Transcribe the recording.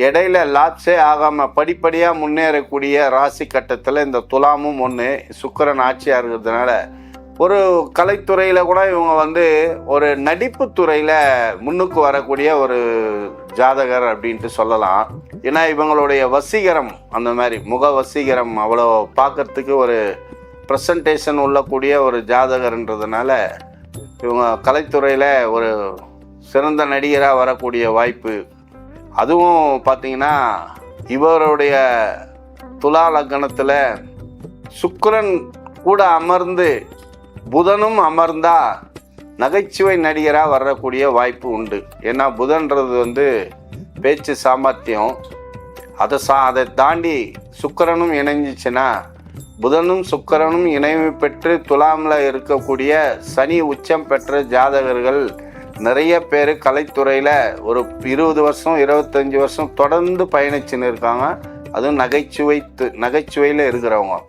இடையில லாப்ஸே ஆகாமல் படிப்படியாக முன்னேறக்கூடிய ராசி கட்டத்தில் இந்த துலாமும் ஒன்று சுக்கிரன் ஆட்சியாக இருக்கிறதுனால ஒரு கலைத்துறையில் கூட இவங்க வந்து ஒரு நடிப்பு துறையில் முன்னுக்கு வரக்கூடிய ஒரு ஜாதகர் அப்படின்ட்டு சொல்லலாம். ஏன்னா இவங்களுடைய வசீகரம் அந்த மாதிரி முக வசீகரம் அவ்வளோ பார்க்கறதுக்கு ஒரு ப்ரெசன்டேஷன் உள்ளக்கூடிய ஒரு ஜாதகர்ன்றதுனால இவங்க கலைத்துறையில் ஒரு சிறந்த நடிகராக வரக்கூடிய வாய்ப்பு அதுவும் பார்த்தீங்கன்னா இவருடைய துலா லக்னத்தில் சுக்கரன் கூட அமர்ந்து புதனும் அமர்ந்தா நகைச்சுவை நடிகராக வரக்கூடிய வாய்ப்பு உண்டு. ஏன்னா புதன்றது வந்து பேச்சு சாமர்த்தியம். அதை சா அதை தாண்டி சுக்கரனும் இணைஞ்சிச்சுன்னா புதனும் சுக்கரனும் இணைவு பெற்று துலாமில் இருக்கக்கூடிய சனி உச்சம் பெற்ற ஜாதகர்கள் நிறைய பேர் கலைத்துறையில் ஒரு இருபது வருஷம் இருபத்தஞ்சி வருஷம் தொடர்ந்து பயணிச்சுன்னு இருக்காங்க. அதுவும் நகைச்சுவை து- நகைச்சுவையில் இருக்கிறவங்க.